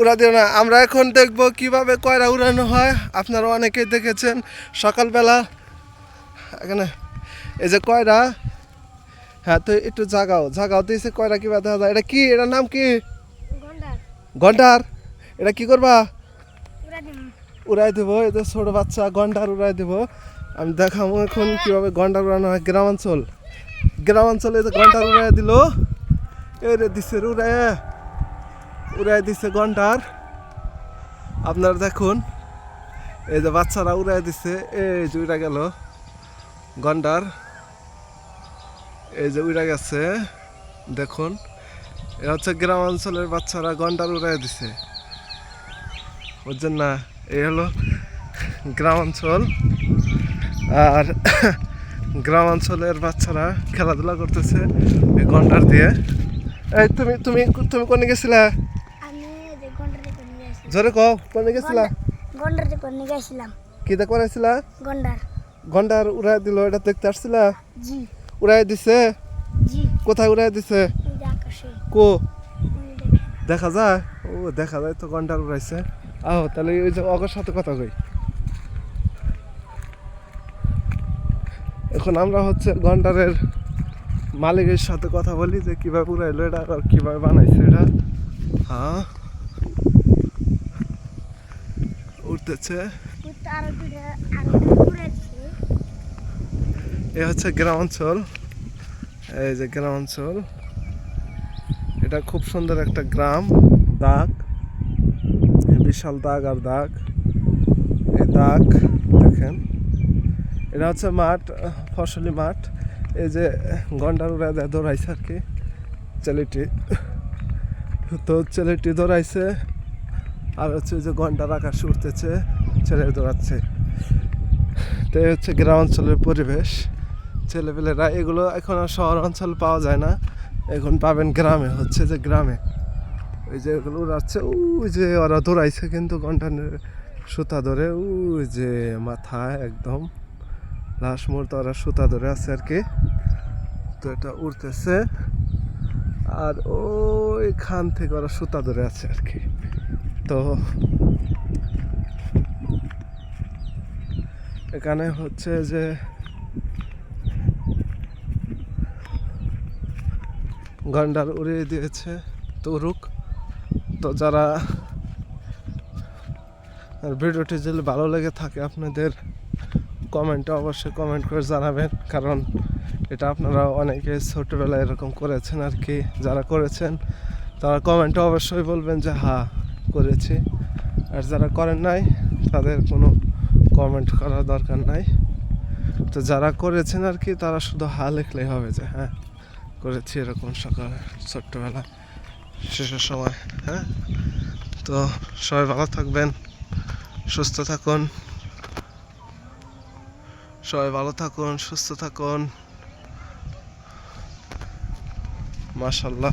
উড়া দিও না আমরা এখন দেখব কীভাবে কয়রা উড়ানো হয়। আপনারা অনেকেই দেখেছেন সকালবেলা এখানে এই যে কয়রা হ্যাঁ তো একটু জাগাও জাগাও দিয়েছে কয়রা কীভাবে দেখা যায়। এটা কি এটার নাম কি? গন্ডার। এটা কি করবা? উড়াই দেবো। এই যে ছোটো বাচ্চা গন্ডার উড়াই দেবো। আমি দেখাবো এখন কীভাবে গন্ডার উড়ানো হয় গ্রামাঞ্চল। গ্রামাঞ্চলে যে গন্ডার উড়াই দিল এই রে দিছে রে উড়াই দিছে গন্ডার আপনারা দেখুন, এই যে বাচ্চারা উড়াই দিছে, এই যে উড়া গেল গন্ডার এই যে উড়া গেছে, দেখুন এটা হচ্ছে গ্রামাঞ্চলের বাচ্চারা গন্ডার উড়াই দিছে। বুঝছেন না? এই হলো গ্রামাঞ্চল আর গ্রামাঞ্চলের বাচ্চারা খেলাধুলা করতেছে এই গন্ডার দিয়ে। এই, তুমি তুমি তুমি কোনে গেছিলা আমি যে গন্ডারে করে নিয়ে আসলাম জোরে কও কোনে গেছিলা? গন্ডারে করে নিয়ে আসলাম কি করাইছিলা গন্ডার। গন্ডার উড়াই দিল এটা দেখতে আসছিলা? জি। উড়াই দিছে? জি। কোথায় উড়াই দিছে? কো? দেখা যায়? ও দেখা যায় তো গন্ডার উড়াইছে। আহ তাহলে ওই যে অগর সাথে কথা কই। এখন আমরা হচ্ছে গন্ডারের মালিকের সাথে কথা বলি যে কীভাবে উড়াইলো এটা আর কীভাবে বানাইছে এটা। হ্যাঁ? দিছে এ হচ্ছে গ্রামাঞ্চল। এই যে গ্রামাঞ্চল। এটা খুব সুন্দর একটা গ্রাম, দাগ। বিশাল দাগ আর দাগ। এই দাগ, দেখেন। এটা হচ্ছে মাঠ, ফসলি মাঠ। এই যে গন্ডার উড়া দৌড়াইছে আর কি, ছেলেটি। তো ছেলেটি দৌড়াইছে। আর হচ্ছে যে গন্ডার আকাশে উঠতেছে ছেলে দৌড়াচ্ছে। তো হচ্ছে গ্রামাঞ্চলের পরিবেশ, ছেলেপেলেরা এগুলো এখন আর শহর অঞ্চল পাওয়া যায় না। এখন পাবেন গ্রামে, হচ্ছে যে গ্রামে। ওই যে এগুলো উড়াচ্ছে, ওই যে ওরা দৌড়াইছে কিন্তু ঘন্টানের সুতা ধরে, ওই যে মাথায় একদম। লাশ মুহূর্তে ওরা সুতা ধরে আছে আর কি। তো এটা উড়তেছে, আর ওইখান থেকে ওরা সুতা ধরে আছে আর কি। তো এখানে হচ্ছে যে গন্ডার উড়িয়ে দিয়েছে তরুক। তো যারা ভিডিওটি যদি ভালো লেগে থাকে আপনাদের, কমেন্টে অবশ্যই কমেন্ট করে জানাবেন, কারণ এটা আপনারা অনেকে ছোটোবেলায় এরকম করেছেন আর কি, যারা করেছেন, তারা কমেন্টে অবশ্যই বলবেন যে হ্যাঁ করেছি। আর যারা করেন নাই, তাদের কোনো কমেন্ট করার দরকার নাই। তো যারা করেছেন আর কি, তারা শুধু হা লিখলেই হবে যে হ্যাঁ করেছি এরকম সকাল, ছোট্টবেলা, শেষের সময় হ্যাঁ? তো সবাই ভালো থাকবেন, সুস্থ থাকুন। সবাই ভালো থাকুন, সুস্থ থাকুন। মাশাল্লাহ